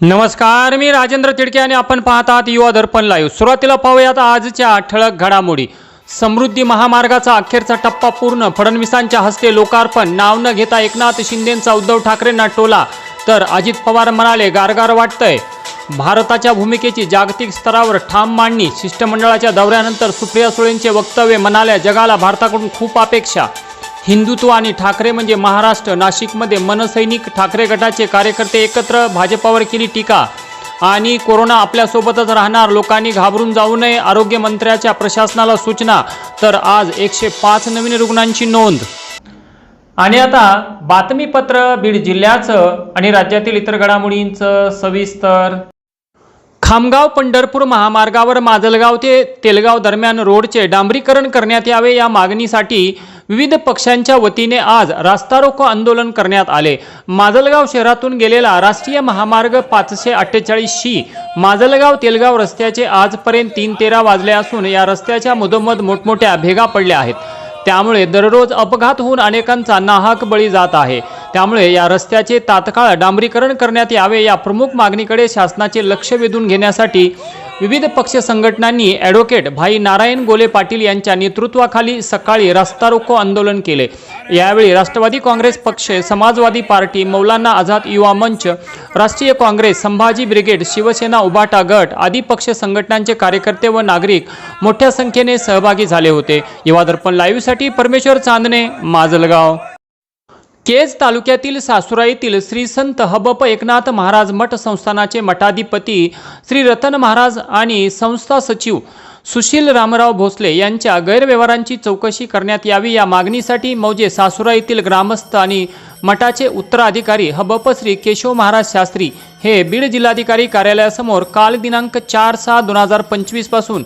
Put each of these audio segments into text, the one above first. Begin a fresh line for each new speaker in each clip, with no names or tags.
नमस्कार मी राजेंद्र तिडके आणि आपण पाहत आहात युवा दर्पण लाईव्ह सुरुवातीला पाहूयात आजच्या ठळक घडामोडी. समृद्धी महामार्गाचा अखेरचा टप्पा पूर्ण. फडणवीसांच्या हस्ते लोकार्पण. नाव न घेता एकनाथ शिंदेंचा उद्धव ठाकरेंना टोला. तर अजित पवार म्हणाले गारगार वाटतंय. भारताच्या भूमिकेची जागतिक स्तरावर ठाम मांडणी. शिष्टमंडळाच्या दौऱ्यानंतर सुप्रिया सुळेंचे वक्तव्य म्हणाल्या जगाला भारताकडून खूप अपेक्षा. हिंदुत्व आणि ठाकरे म्हणजे महाराष्ट्र. नाशिकमध्ये मनसैनिक ठाकरे गटाचे कार्यकर्ते एकत्र भाजपावर केली टीका. आणि कोरोना आपल्यासोबतच राहणार लोकांनी घाबरून जाऊ नये आरोग्यमंत्र्याच्या प्रशासनाला सूचना. तर आज एकशे पाच नवीन रुग्णांची नोंद. आणि आता बातमीपत्र बीड जिल्ह्याचं आणि राज्यातील इतर घडामोडींचं सविस्तर. खामगाव पंढरपूर महामार्गावर माजलगाव ते तेलगाव दरम्यान रोडचे डांबरीकरण करण्यात यावे या मागणीसाठी विविध पक्षांच्या वतीने आज रास्ता रोको आंदोलन करण्यात आले. माजलगाव शहरातून गेलेला राष्ट्रीय महामार्ग पाचशे अठ्ठेचाळीस शी माजलगाव तेलगाव रस्त्याचे आजपर्यंत तीन तेरा वाजले असून या रस्त्याच्या मधोमध मोठमोठ्या भेगा पडल्या आहेत. त्यामुळे दररोज अपघात होऊन अनेकांचा नाहक बळी जात आहे. त्यामुळे या रस्त्याचे तात्काळ डांबरीकरण करण्यात यावे या प्रमुख मागणीकडे शासनाचे लक्ष वेधून घेण्यासाठी विविध पक्ष संघटनांनी ॲडव्होकेट भाई नारायण गोले पाटील यांच्या नेतृत्वाखाली सकाळी रस्ता रोको आंदोलन केले. यावेळी राष्ट्रवादी काँग्रेस पक्ष समाजवादी पार्टी मौलाना आझाद युवा मंच राष्ट्रीय काँग्रेस संभाजी ब्रिगेड शिवसेना उबाटा गट आदी पक्ष संघटनांचे कार्यकर्ते व नागरिक मोठ्या संख्येने सहभागी झाले होते. युवा दर्पण लाईव्हसाठी परमेश्वर चांदणे माजलगाव. केज तालुक्यातील सासुराईतील श्री संत हबप एकनाथ महाराज मठ संस्थानाचे मठाधिपती श्री रतन महाराज आणि संस्था सचिव सुशील रामराव भोसले यांच्या गैरव्यवहारांची चौकशी करण्यात यावी या मागणीसाठी मौजे सासुराईतील ग्रामस्थ आणि मठाचे उत्तराधिकारी हबप श्री केशव महाराज शास्त्री हे बीड जिल्हाधिकारी कार्यालयासमोर काल दिनांक चार सहा दोन हजार पंचवीसपासून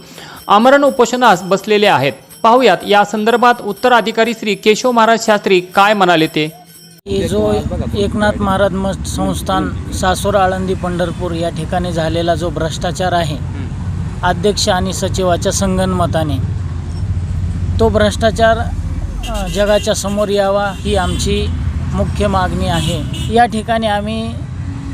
आमरण उपोषणास बसलेले आहेत. पाहुयात या संदर्भात उत्तराधिकारी श्री केशव महाराज शास्त्री काय म्हणाले ते?
जो एकनाथ महाराज मठ संस्थान सासोर आळंदी पंढरपूर या ठिकाणी झालेला जो भ्रष्टाचार आहे अध्यक्ष आणि सचिवाच्या संगनमताने तो भ्रष्टाचार जगाच्या समोर यावा ही आमची मुख्य मागणी आहे. या ठिकाणी आम्ही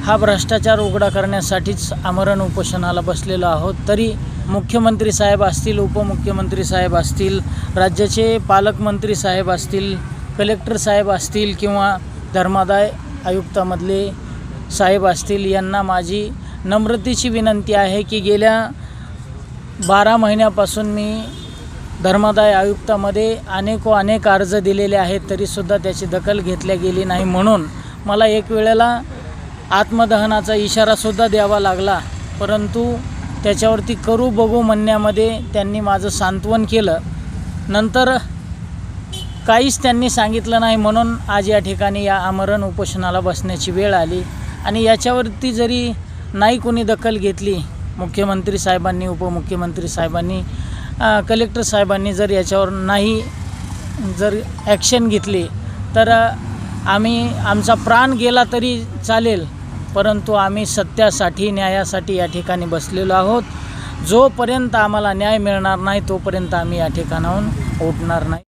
हा भ्रष्टाचार उघडा करण्यासाठीच आमरण उपोषणाला बसलेलो आहोत. तरी मुख्यमंत्री साहेब असतील उपमुख्यमंत्री साहेब असतील राज्याचे पालकमंत्री साहेब असतील कलेक्टर साहेब असतील किंवा धर्मादाय आयुक्तामधले साहेब असतील यांना माझी नम्रतेची विनंती आहे की गेल्या बारा महिन्यापासून मी धर्मादाय आयुक्तामध्ये अनेको अनेक अर्ज दिलेले आहेत तरीसुद्धा त्याची दखल घेतल्या गेली नाही म्हणून मला एक वेळेला आत्मदहनाचा इशारासुद्धा द्यावा लागला. परंतु त्याच्यावरती करू बघू म्हणण्यामध्ये त्यांनी माझं सांत्वन केलं. नंतर काहीच त्यांनी सांगितलं नाही म्हणून आज या ठिकाणी या आमरण उपोषणाला बसण्याची वेळ आली. आणि याच्यावरती जरी नाही कोणी दखल घेतली मुख्यमंत्री साहेबांनी उपमुख्यमंत्री साहेबांनी कलेक्टर साहेबांनी जर याच्यावर नाही जर ॲक्शन घेतली तर आम्ही आमचा प्राण गेला तरी चालेल. परंतु आम्ही सत्यासाठी न्यायासाठी या ठिकाणी बसलेलो आहोत. जोपर्यंत आम्हाला न्याय मिळणार नाही तोपर्यंत आम्ही या ठिकाणाहून उठणार नाही.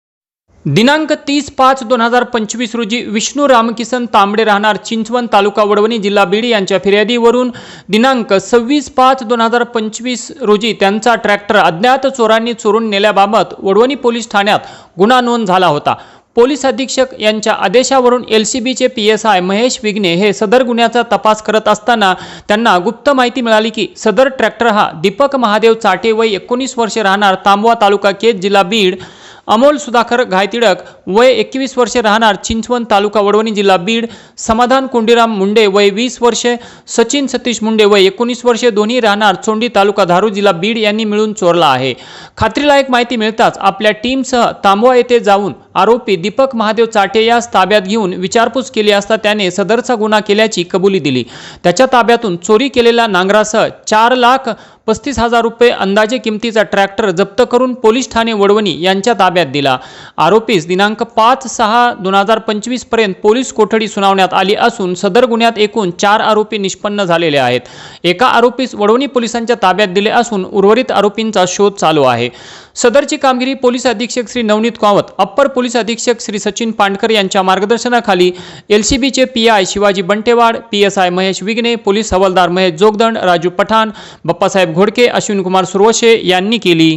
दिनांक तीस पाच दोन हजार पंचवीस रोजी विष्णू रामकिसन तांबडे राहणार चिंचवण तालुका वडवणी जिल्हा बीड यांच्या फिर्यादीवरून दिनांक सव्वीस पाच दोन हजार पंचवीस रोजी त्यांचा ट्रॅक्टर अज्ञात चोरांनी चोरून नेल्याबाबत वडवणी पोलीस ठाण्यात गुन्हा नोंद झाला होता. पोलीस अधीक्षक यांच्या आदेशावरून एल सी बीचे P S I Mahesh Vighne हे सदर गुन्ह्याचा तपास करत असताना त्यांना गुप्त माहिती मिळाली की सदर ट्रॅक्टर हा दीपक महादेव चाटे वय एकोणीस वर्षे राहणार तांबवा तालुका केज जिल्हा बीड अमोल सुधाकर घायतिडक वय एकवीस वर्षे राहणार चिंचवण तालुका वडवणी जिल्हा बीड समाधान कुंडीराम मुंडे वय वीस वर्षे सचिन सतीश मुंडे वय एकोणीस वर्षे दोन्ही राहणार चोंडी तालुका धारू जिल्हा बीड यांनी मिळून चोरला आहे. खात्रीलायक माहिती मिळताच आपल्या टीमसह तांबवा येथे जाऊन आरोपी दीपक महादेव चाटे यास ताब्यात घेऊन विचारपूस केली असता त्याने सदरचा गुन्हा केल्याची कबुली दिली. त्याच्या ताब्यातून चोरी केलेल्या नांगरासह चार लाख पस्तीस हजार रुपये अंदाजे किमतीचा ट्रॅक्टर जप्त करून पोलीस ठाणे वडवणी यांच्या ताब्यात दिला. आरोपीस दिनांक पाच सहा दोन हजार पंचवीसपर्यंत पोलीस कोठडी सुनावण्यात आली असून सदर गुन्ह्यात एकूण चार आरोपी निष्पन्न झालेले आहेत. एका आरोपीस वडवणी पोलिसांच्या ताब्यात दिले असून उर्वरित आरोपींचा शोध चालू आहे. सदरची कामगिरी पोलीस अधीक्षक श्री नवनीत कावत अप्पर पोलीस अधीक्षक श्री सचिन पांडकर यांच्या मार्गदर्शनाखाली एल सी बीचे P I Shivaji Bantewad P S I Mahesh Vighne police हवालदार महेश जोगदंड राजू पठाण बाप्पासाहेब घोडके अश्विनकुमार सुरवशे यांनी केली.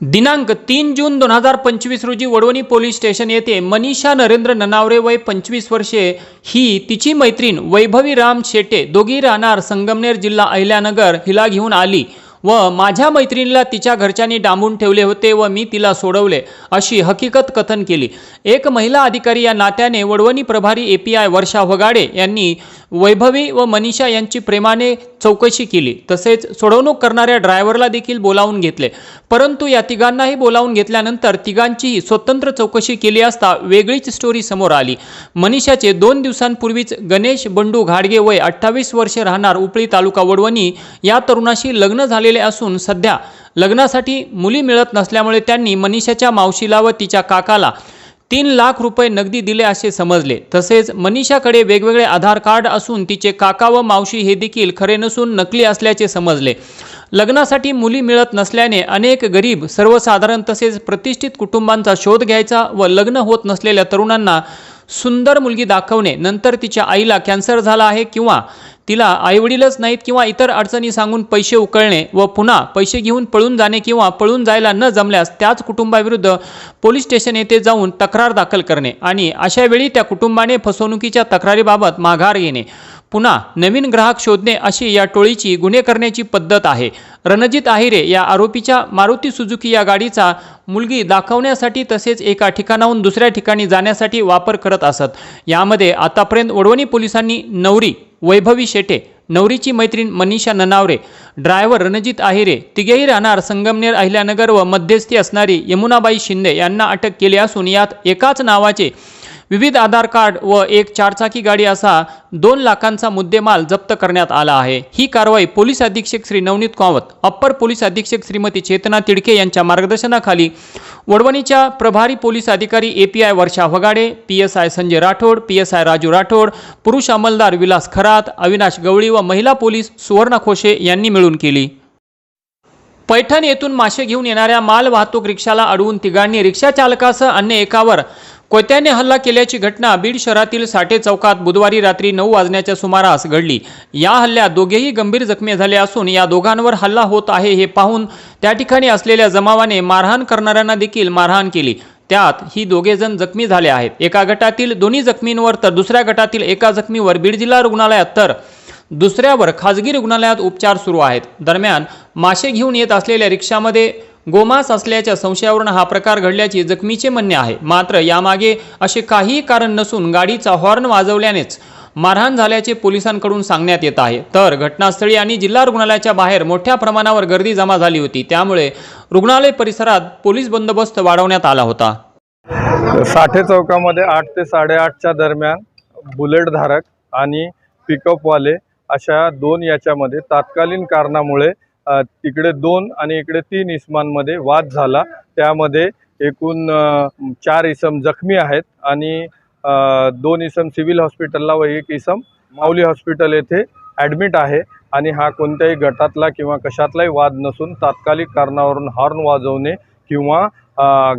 दिनांक तीन जून दोन हजार पंचवीस रोजी वडवणी पोलीस स्टेशन येथे मनीषा नरेंद्र ननावरे वय पंचवीस वर्षे ही तिची मैत्रीण वैभवी राम शेटे दोघी राहणार संगमनेर जिल्हा अहिल्यानगर हिला घेऊन आली. व माझ्या मैत्रिणीला तिच्या घरच्यांनी डांबून ठेवले होते व मी तिला सोडवले अशी हकीकत कथन केली. एक महिला अधिकारी या नात्याने वडवणी प्रभारी ए पी आय वर्षा वगाडे यांनी वैभवी व मनीषा यांची प्रेमाने चौकशी केली. तसेच सोडवणूक करणाऱ्या ड्रायव्हरला देखील बोलावून घेतले. परंतु या तिघांनाही बोलावून घेतल्यानंतर तिघांचीही स्वतंत्र चौकशी केली असता वेगळीच स्टोरी समोर आली. मनीषाचे दोन दिवसांपूर्वीच गणेश बंडू घाडगे वय अठ्ठावीस वर्षे राहणार उपळी तालुका वडवणी या तरुणाशी लग्न झाले आलेले असून सध्या लग्नासाठी मुली मिळत नसल्यामुळे त्यांनी मनीषाच्या मावशीला व तिच्या काकाला तीन लाख रुपये नगदी दिले असे समजले. तसेच मनीषाकडे वेगवेगळे आधार कार्ड असून तिचे काका व मावशी हे देखील खरे नसून नकली असल्याचे समजले. लग्नासाठी मुली मिळत नसल्याने अनेक गरीब सर्वसाधारण तसेच प्रतिष्ठित कुटुंबांचा शोध घ्यायचा व लग्न होत नसलेल्या तरुणांना सुंदर मुलगी दाखवणे नंतर तिच्या आईला कॅन्सर झाला आहे किंवा तिला आईवडीलच नाहीत किंवा इतर अडचणी सांगून पैसे उकळणे व पुन्हा पैसे घेऊन पळून जाणे किंवा पळून जायला न जमल्यास त्याच कुटुंबाविरुद्ध पोलीस स्टेशन येथे जाऊन तक्रार दाखल करणे आणि अशावेळी त्या कुटुंबाने फसवणुकीच्या तक्रारीबाबत माघार घेणे. पुन्हा नवीन ग्राहक शोधणे अशी या टोळीची गुन्हे करण्याची पद्धत आहे. रणजित आहिरे या आरोपीच्या मारुती सुजुकी या गाडीचा मुलगी दाखवण्यासाठी तसेच एका ठिकाणाहून दुसऱ्या ठिकाणी जाण्यासाठी वापर करत असत. यामध्ये आतापर्यंत वडवणी पोलिसांनी नवरी वैभवी शेटे नवरीची मैत्रीण मनीषा ननावरे ड्रायव्हर रणजित आहिरे तिघेही राहणार संगमनेर अहिल्यानगर व मध्यस्थी असणारी यमुनाबाई शिंदे यांना अटक केली असून यात एकाच नावाचे विविध आधार कार्ड व एक चारचाकी गाडी असा दोन लाखांचा मुद्देमाल जप्त करण्यात आला आहे. ही कारवाई पोलीस अधीक्षक श्री नवनीत कावत अप्पर पोलीस अधीक्षक श्रीमती चेतना तिडके यांच्या मार्गदर्शनाखाली वडवणीच्या प्रभारी पोलीस अधिकारी A P I Varsha Wagade P S I Sanjay Rathod P S I Raju Rathod पुरुष अंमलदार विलास खरात अविनाश गवळी व महिला पोलीस सुवर्ण खोशे यांनी मिळून केली. पैठण येथून मासे घेऊन येणाऱ्या माल वाहतूक रिक्षाला अडवून तिघांनी रिक्षा चालकासह अन्य एकावर कोयत्याने हल्ला केल्याची घटना बीड शहरातील साठे चौकात बुधवारी रात्री नऊ वाजण्याच्या सुमारास घडली. या हल्ल्यात दोघेही गंभीर जखमी झाले असून या दोघांवर हल्ला होत आहे हे पाहून त्या ठिकाणी असलेल्या जमावाने मारहाण करणाऱ्यांना देखील मारहाण केली. त्यात ही दोघे जण जखमी झाले आहेत. एका गटातील दोन्ही जखमींवर तर दुसऱ्या गटातील एका जखमीवर बीड जिल्हा रुग्णालयात तर दुसऱ्यावर खाजगी रुग्णालयात उपचार सुरू आहेत. दरम्यान मासे घेऊन येत असलेल्या रिक्षामध्ये गोमांस असल्याच्या संशयावरून हा प्रकार घडल्याचे जखमीचे म्हणणे आहे. मात्र यामागे असे काही कारण नसून गाडीचा हॉर्न वाजवल्यानेच मारहाण झाल्याचे पोलिसांकडून सांगण्यात येत आहे. तर घटनास्थळी आणि जिल्हा रुग्णालयाच्या बाहेर मोठ्या प्रमाणावर गर्दी जमा झाली होती. त्यामुळे रुग्णालय परिसरात पोलीस बंदोबस्त वाढवण्यात आला होता.
साठे चौकामध्ये आठ ते साडेआठच्या दरम्यान बुलेट धारक आणि पिकअपवाले अशा दोन याच्यामध्ये तात्कालीन कारणामुळे तिकडे दोन आणि इकडे तीन इसमांमध्ये वाद झाला. त्यामध्ये एकूण चार इसम जखमी आहेत आणि दोन इसम सिव्हिल हॉस्पिटलला व एक इसम माऊली हॉस्पिटल येथे ॲडमिट आहे. आणि हा कोणत्याही गटातला किंवा कशातलाही वाद नसून तात्कालिक कारणावरून हॉर्न वाजवणे किंवा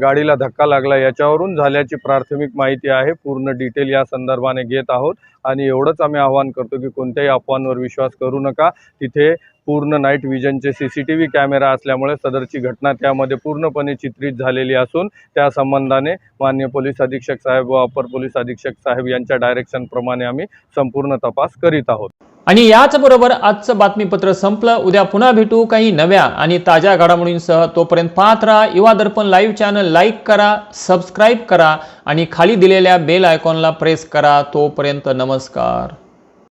गाडीला धक्का लागला याच्यावरून झाल्याची प्राथमिक माहिती आहे. पूर्ण डिटेल या संदर्भाने घेत आहोत. आणि एवढंच आम्ही आवाहन करतो की कोणत्याही अफवांवर विश्वास करू नका. तिथे पूर्ण night विजनचे C C T V camera असल्यामुळे सदरची घटना त्यामध्ये पूर्णपणे चित्रित झालेली असून त्या संबंधाने मान्य पोलीस अधीक्षक साहेब व अपर पोलीस अधीक्षक साहेब यांच्या डायरेक्शनप्रमाणे आम्ही संपूर्ण तपास करीत आहोत.
आणि याचबरोबर आजचं बातमीपत्र संपलं. उद्या पुन्हा भेटू. काही नव्या आणि ताज्या घडामोडींसह तोपर्यंत पाहत राहा. Yuva Darpan live channel like करा सबस्क्राईब करा आणि खाली दिलेल्या बेल आयकॉनला प्रेस करा. तोपर्यंत नमस्कार.